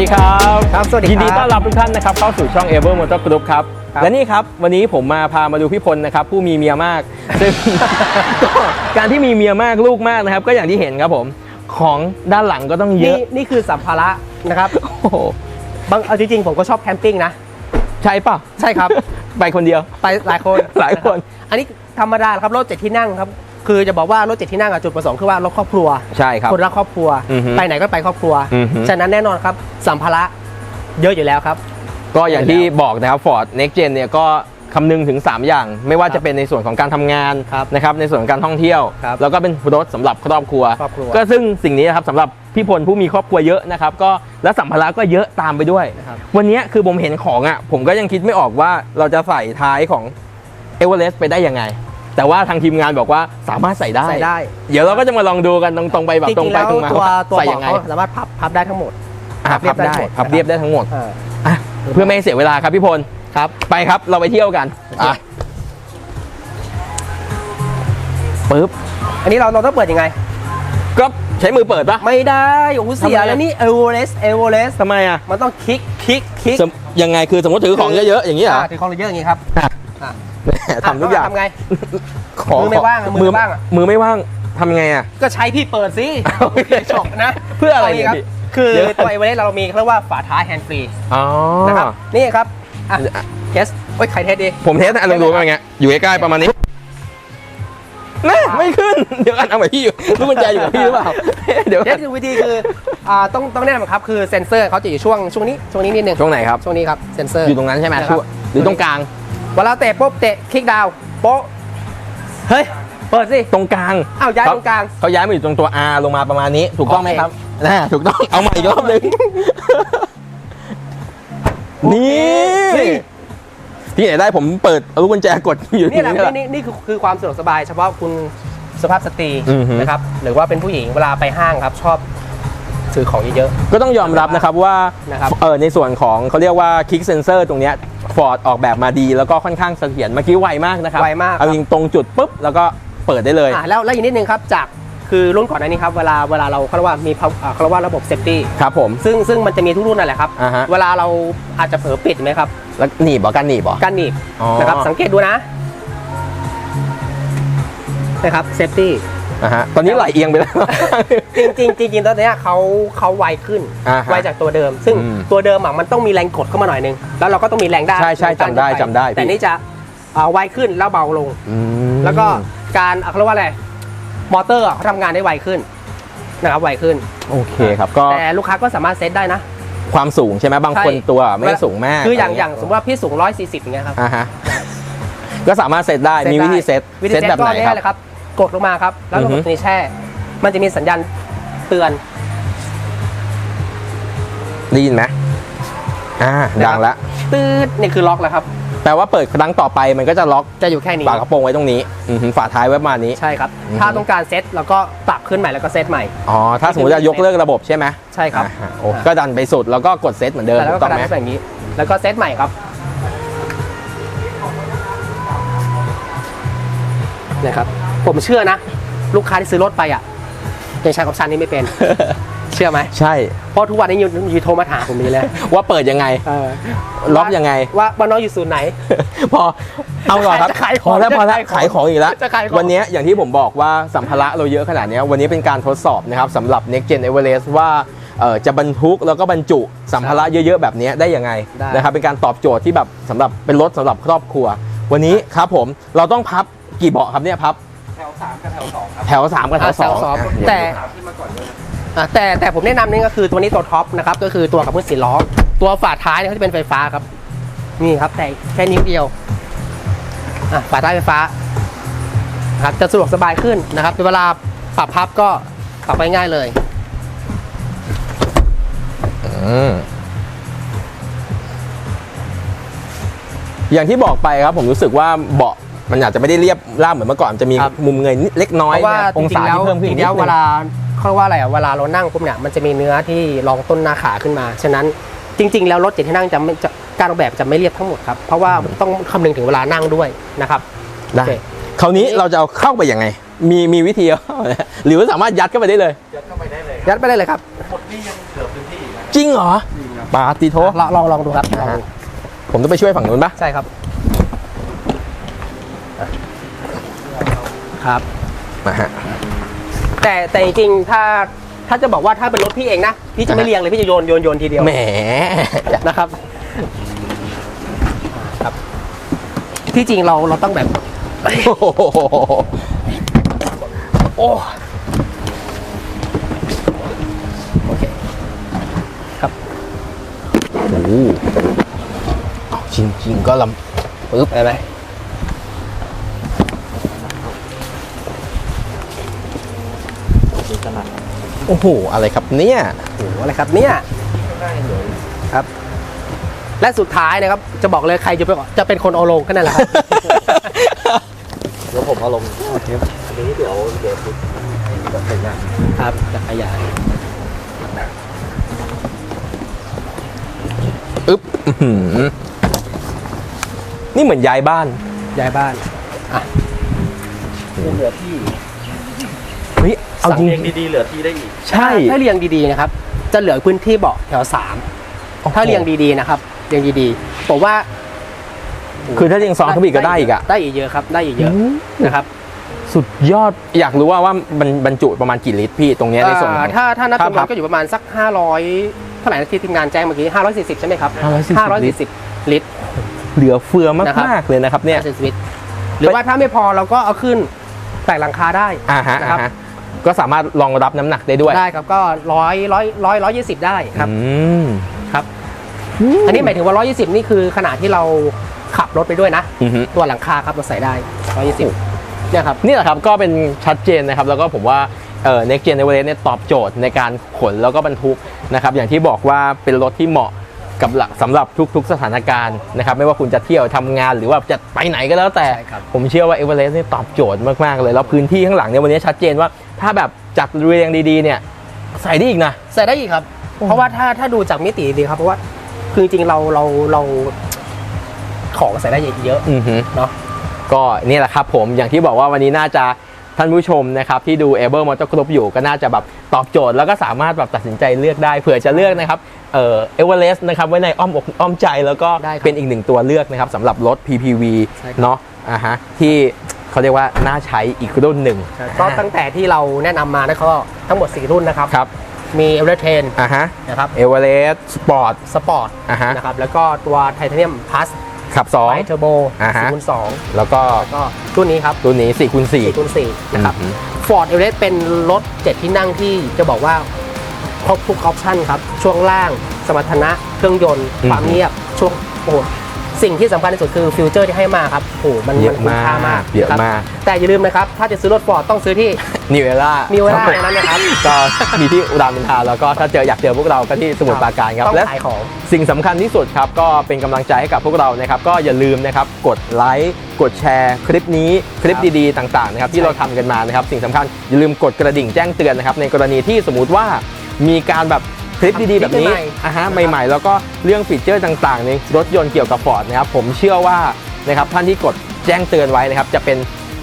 วัสดีครับครับสวัสดียินดีครับต้อนรับทุกท่านนะครับเข้าสู่ช่อง e v e r Motor Group ครับครับและนี่ครับวันนี้ผมมาพามาดูพี่พลนะครับผู้มีเมียมากซึ่งก็การที่มีเมียมากลูกมากนะครับ ก็อย่างที่เห็นครับผมของด้านหลังก็ต้องเยนี่อะนี่คือสัมภาระนะครับโอ้โหบางเอาจริงๆผมก็ชอบแคมปิ้งนะใช่ป่ะใช่ครับ ไปคนเดียวไปหลายคนหลายคนะรับอันนี้ธรรมดาครับรถเจ็ดที่นั่งครับ คือจะบอกว่ารถเจ็ดที่นั่งอะจุดประสงค์คือว่ารถครอบครัวใช่ครับ คนรักครอบครัว อือฮึไปไหนก็ไปครอบครัว อือฮึ ฉะนั้นแน่นอนครับสัมภาระเยอะอยู่แล้วครับ ก็อย่างที่บอกนะครับ Ford Next Gen เนี่ยก็คำนึงถึง 3 อย่าง ไม่ว่าจะเป็นในส่วนของการทำงานครับนะครับในส่วนของการท่องเที่ยว ครับแล้วก็เป็นรถสำหรับครอบครัว ครอบครัวก็ซึ่งสิ่งนี้นะครับสำหรับพี่พลผู้มีครอบครัวเยอะนะครับก็และสัมภาระก็เยอะตามไปด้วย นะครับ วันนี้คือผมเห็นของอะผมก็ยังคิดไม่ออกว่าเราจะใส่ท้ายของเอเวอเรสต์ไปได้ยังไง แต่ว่าทางทีมงานบอกว่าสามารถใส่ได้ ใส่ได้ เดี๋ยวเราก็จะมาลองดูกันตรงๆไปแบบจตรงริงๆไปแล้วตรงมาตัวว่าตัวใส่เบาะยังไงเขาสามารถพับพับได้ทั้งหมด อะพัพับบเรียบได้ได้หมดพับเรียบได้ทั้งหมดอ่าอะเพื่อไม่ให้เสียเวลาครับพี่พลครับ ไปครับเราไปเที่ยวกันอะปึ๊บอันนี้เราเราต้องเปิดยังไง ก็ใช้มือเปิดปะ ไม่ได้โอ้โหเสียทำไมอะแล้วนี่เอเวอเรสต์เอเวอเรสต์ทำไมอะมันต้องคลิกคลิกคลิกสมยังไงคือสมมติถือของเยอะๆอย่างนี้เหรออ่าถือของเราเยอะอย่างนี้ครับ อะ อะแหม่ทำทุกอย่างทำไงขอมือไม่ว่างอะมือไม่ว่างอะ มือไม่ว่างทำไงอะ ก็ใช้พี่เปิดสิโอเคจบนะเพื่ออะไราเนี่ยครับพี่คือเดี๋ยว ตัวเอเวอเรสต์เรามีเขาเรียกว่าฝาท้ายแฮนด์ฟรีอ๋อนะครับนี่ครับอะเทสโอ้ยใครเทสดี ผมเทสนะลองดูเป็นไงอยู่ใกล้ๆประมาณนี้น่ไม่ขึ้น เดี๋ยวกันเอาไปพี่อยู่ลูกกุญแจอยู่กับพี่หรือเปล่าเดี๋ยวเทกัสนคือวิธีคืออ่าต้องต้องแนะนำครับคือเซนเซอร์เขาจะอยู่ช่วงช่วงนี้ช่วงนี้นิดนึงช่วงไหนครับ ช่วงนี้ครับเซนเซอร์ อยู่ตรงนั้นใช่ไหมนะครับ ช่วงหรือตรงกลาง เวลาเตะปุ๊บเตะคลิกดาวน์โป๊ะเฮ้ย เปิดสิ ตรงกลางอ้าวย้ายตรงกลาง เขาย้ายมาอยู่ตรงตัว R ลงมาประมาณนี้ ถูกต้องไหมโอเคครับน่าถูกต้อง เอาใหม่อีกรอบหนึงนี่นี่ ที่ไหนได้ผมเปิดลูกกุญแจกดอยู่นี่แหละนี่แหละนี่นี่คือคือความสะดวกสบาย เฉพาะคุณสุภาพสตรีอือฮึนะครับหรือว่าเป็นผู้หญิงเวลาไปห้างครับชอบถือของเยอะ ก็ต้องยอมรับนะครับว่านะครับ เออในส่วนของเขาเรียกว่าคลิกเซนเซอร์ตรงเนี้ย ฟอร์ดออกแบบมาดีแล้วก็ค่อนข้างเสถียรเมื่อกี้ไวมากนะครับไวมากครับเอาจริงตรงจุดปุ๊บแล้วก็เปิดได้เลยๆอ่าแล้วแล้วอีกนิดนึงครับจากคือรุ่นก่อนหน้านี้ครับเวลาเวลาเราเขาเรียกว่ามีอ่าเขาเรียกว่าระบบเซฟตี้ครับผมซึ่งซึ่งมันจะมีทุกรุ่นนั่นแหละครับอ่าฮะเวลาเราอาจจะเผลอปิดไหมครับ แล้วหนีบเหรอกันหนีบเหรอการหนีบอ๋อนะครับสังเกตดูนะนะครับเซฟตี้ อ่าฮะตอนนี้ไหลเอียงไปแล้ว จริงๆจริงๆตอนเนี้ยเขาเขาไวขึ้นอ่าฮะไวจากตัวเดิม ซึ่งอืมตัวเดิมอะมันต้องมีแรงกดเข้ามาหน่อยนึงแล้วเราก็ต้องมีแรงด้านใช่ใช่แรงต้านจำได้เข้าปจำได้พี่ แต่นี่จะอ่าไวขึ้นแล้วเบาลง อืม แล้วก็การเขาเรียกว่าอะไรมอเตอร์อะเขาทำงานได้ไวขึ้นนะครับไวขึ้น โอเคครับ ก็แต่ลูกค้าก็สามารถเซตได้นะ ความสูงใช่ไหมบางคนใช่ ตัวไม่ได้สูงมากคืออย่างะไรอย่างสมมติว่าพี่สูง 140อย่างเงี้ยครับอ่าฮะก็สามารถเซตได้มีวิธีเซตวิธีเซตเซตแบบก็ไหนง่ายๆเลยครับครับ กดลงมาครับ แล้วอืระอบบฮึตัวนี้แช่ มันจะมีสัญญาณเตือน ได้ยินไหมอ่าดังละตืดนี่คือล็อกแล้วครับ แปลว่าเปิดครั้งต่อไปมันก็จะล็อกจะอยู่แค่นี้ฝากระโปรงไว้ตรงนี้อือหือฝาท้ายไว้ประมาณนี้ ใช่ครับอือฮึถ้าต้องการเซตเราก็ปรับขึ้นใหม่แล้วก็เซตใหม่ อ๋อ ถ้าสมมติจะยกเลิกระบบใช่ไหมใช่ครับอ่าฮะโอ้ก็ดันไปสุดแล้วก็กดเซตเหมือนเดิมแล้วถูก็กกต้องระดาไหมษแบบนี้ แล้วก็เซตใหม่ครับนะครับ ผมเชื่อนะ ลูกค้าที่ซื้อรถไปอะยังใช้ออปชันนี้ไม่เป็น เชื่อไหมใช่ เพราะทุกวันนี้ยูยูโทรมาถามผมอยู่เลยว่าเปิดยังไงเออล็อกยังไง ว่าว่าน้องอยู่ศูนย์ไหน พอเอาก่อนครับจะขายขพองอแล้วพอแล้วจะขาขายยขขอองงอีกแล้วจะขายของวันนี้อย่างที่ผมบอกว่าสัมภาระเราเยอะขนาดเนี้ยวันนี้เป็นการทดสอบนะครับสำหรับ Next Gen Everest ว่าเอ่อจะบรรทุกแล้วก็บรรจุสัมภาระเยอะๆแบบเนี้ยได้ยังไงได้นะครับเป็นการตอบโจทย์ที่แบบสำหรับเป็นรถสำหรับครอบครัว วันนี้ครับผมเราต้องพับกี่เบาะครับเนี่ยพับแถว สามกับแถวสองครับแถวสามกับแถวสองสองอะแต่อะแต่แต่ผมแนะนำนี่ก็คือตัวนี้ตัวท็อปนะครับก็คือตัวกับพื้นสีล้อ ตัวฝาท้ายเนี่ยเขาจะเป็นไฟฟ้าครับ นี่ครับแต่แค่นิ้วเดียวอะฝาท้ายไฟฟ้านะครับจะสะดวกสบายขึ้นนะครับเวลาปรับพับก็ปรับไปง่ายเลย อืมอย่างที่บอกไปครับผมรู้สึกว่าเบาะ มันอาจจะไม่ได้เรียบราบเหมือนเมื่อก่อนจะมีครับ มุมเงยนิดเล็กน้อยเพราะว่านะครับจองริศางๆแล้วที่เพิ่มขึ้นจอีริกงๆนิแล้วดนึเวงลาเขาเรียกว่าอะไรอะเวลาเรานั่งปุ๊บเนี่ยมันจะมีเนื้อที่รองต้นหน้าขาขึ้นมา ฉะนั้นจริง ๆ แล้วรถเจ็ดที่นั่งจะไม่จะการออกแบบจะไม่เรียบทั้งหมดครับ เพราะว่าต้องคำนึงถึงเวลานั่งด้วยนะครับ ได้โอเค คราวนี้เราจะเอาเข้าไปยังไง มีมีวิธีเอาเข้าไหมหรือว่าสามารถยัดเข้าไปได้เลย ยัดไปได้เลยครับจริงเหรอปาติโทลองลองลองดูครับลองดูผมต้องไปช่วยฝั่งนู้นปะใช่ครับ ครับมาฮะแต่แต่จริงๆถ้าถ้าจะบอกว่าถ้าเป็นรถพี่เองนะ พี่จะไม่อ่าฮะเรียงเลยพี่จะโยนโยนโยนทีเดียวแหมนะครับครับ ที่จริงเราเราต้องแบบโอ้โหโอ้โอเคครับโอ้โหเอาจริงๆก็ลำปึ๊บไปไหมโอ้โห อะไรครับเนี่ยโอ้โหอะไรครับเนี่ยครับ และสุดท้ายนะครับ จะบอกเลยใครจะเป็นจะเป็นคนเอาลงก็นั่นแหละครับ เดี๋ยวผมเอาลงอันนี้เดี๋ยวเดี๋ยวจะเป็นยังครับจักรยานอึ๊บอื้อหือนี่เหมือนย้ายบ้านย้ายบ้านอะเหลือที่ เฮ้ยเอาจริง เรียงดีๆเหลือที่ได้อีก ใช่ ถ้าเรียงดีๆนะครับ จะเหลือพื้นที่เบาะแถวสามถ้าเรียงดีๆนะครับเรียงดีๆผมว่าคือถ้าเรียงซ้อนเข้าไปอีกก็ได้อีกอะได้อีกเยอะครับ ได้อีกเยอะนะครับสุดยอดอยากรู้ว่าว่ามันบรรจุประมาณกี่ลิตรพี่ตรงเนี้ยในส่วนขอ่าองถ้าถ้านับถ้าจำนพัวบนก็อยู่ประมาณสัก 500เท่าไหร่นะที่ทีมงานแจ้งเมื่อกี้540 ใช่ไหมครับ540 540ลิตร เหลือเฟือนะครับ มากๆเลยนะครับเนี่ย 540ลิตรหรือว่าถ้าไม่พอเราก็เอาขึ้นแตกหลังคาได้อ่าฮะนะครับอ่าฮะ ก็สามารถรองรับน้ำหนักได้ด้วยได้ครับก็ร้อยร้อยร้อยร้อยยี่สิบได้ครับอืมครับ อันนี้หมายถึงว่า120นี่คือขนาดที่เราขับรถไปด้วยนะ อือฮึ ตัวหลังคาครับเราใส่ได้120เนี่ยครับ นี่แหละครับก็เป็นชัดเจนนะครับ แล้วก็ผมว่าเอ่อ Next Gen Everest เนี่ยตอบโจทย์ในการขนแล้วก็บรรทุกนะครับ อย่างที่บอกว่าเป็นรถที่เหมาะกับหลักสำหรับทุกๆสถานการณ์นะครับ ไม่ว่าคุณจะเที่ยวทำงานหรือว่าจะไปไหนก็แล้วแต่ ใช่ครับ ผมเชื่อว่า Everest เนี่ยตอบโจทย์มากๆเลย แล้วพื้นที่ข้างหลังเนี่ยวันนี้ชัดเจนว่า ถ้าแบบจัดเรียงดีๆเนี่ยใส่ได้อีกนะ ใส่ได้อีกครับ เพราะว่าถ้าถ้าดูจากมิติดีครับ เพราะว่าคือจริงๆเราเราเราของใส่ได้เยอะอือฮึเนาะ ก็นี่แหละครับผมอย่างที่บอกว่าวันนี้น่าจะท่านผู้ชมนะครับที่ดู a b l e Motor Group อยู่ก็น่าจะแบบตอบโจทย์แล้วก็สามารถแบบตัดสินใจเลือกได้เผื่อจะเลือกนะครับเอ่อเอเวอเรสต์นะครับไว้ในอ้อมอกอ้อมใจแล้วก็ได้ครับเป็นอีกหนึ่งตัวเลือกนะครับสำหรับรถ PPV ใช่ครับ เนาะอ่าฮะที่ เขาเรียกว่าน่าใช้อีกรุ่นหนึ่งก็ตั้งแต่ที่เราแนะนำมานะก็ทั้งหมด 4 รุ่นนะครับ ครับมีเอเวอเรสเทนอ่าฮะนะครับเอเวอเรสต์สปอร์ต สปอร์ตอ่าฮะ นะครับแล้วก็ตัวไทเทเนียมพลัสขับสองไบเทอร์โบอ่าฮะ 4คูณ2แล้วก็แล้วก็รุ่นนี้ครับตัวนี้4คูณ4คูณ4นะครับอือฮึฟอร์ดเอเวอเรสต์เป็นรถ 7 ที่นั่งที่จะบอกว่า ครบทุกออปชั่นครับ ช่วงล่าง สมรรถนะเครื่องยนต์อืมความเงียบช่วงโอ้โห สิ่งที่สำคัญที่สุดคือฟิวเจอร์ที่ให้มาครับโอ้โหมันเยมันอะคุ้มค่ามามากกเยอะครับมาก แต่อย่าลืมนะครับ ถ้าจะซื้อรถฟอร์ดต้องซื้อที่ นิวเอล่า New Era ครับผมนั้นนะครับ ก็มีที่อุดรธานีแล้วก็ถ้าเจออยากเจอพวกเราก็ที่สมุทรปราการครับต้องและ ขายของ สิ่งสำคัญที่สุดครับก็เป็นกำลังใจให้กับพวกเรานะครับ ก็อย่าลืมนะครับกดไลค์กดแชร์คลิปนี้คลิปดีๆต่างๆนะครับที่ใช่เราทำกันมานะครับ สิ่งสำคัญอย่าลืมกดกระดิ่งแจ้งเตือนนะครับในกรณีที่สมมุติว่ามีการแบบ คลิปดีๆ แบบนี้คลิปใหม่ๆอะฮะนะครับใหม่ๆ แล้วก็เรื่องฟีเจอร์ต่างๆ ในรถยนต์เกี่ยวกับฟอร์ดนะครับผมเชื่อว่านะครับท่านที่กดแจ้งเตือนไว้นะครับจะเป็น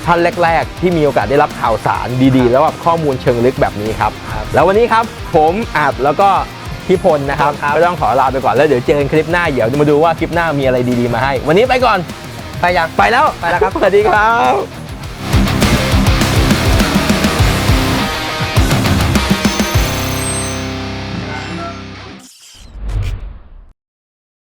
ท่านแรกๆ ที่มีโอกาสได้รับข่าวสารดีๆ แล้วแบบข้อมูลเชิงลึกแบบนี้ครับครับแล้ววันนี้ครับผมอาบแล้วก็พี่พลนะครับครับก็ต้องขอลาไปก่อนแล้วเดี๋ยวเจอกันคลิปหน้าเดี๋ยวมาดูว่าคลิปหน้ามีอะไรดีๆมาให้ วันนี้ไปก่อน ไปยังไปแล้วไปแล้วครับสวัสดีครับ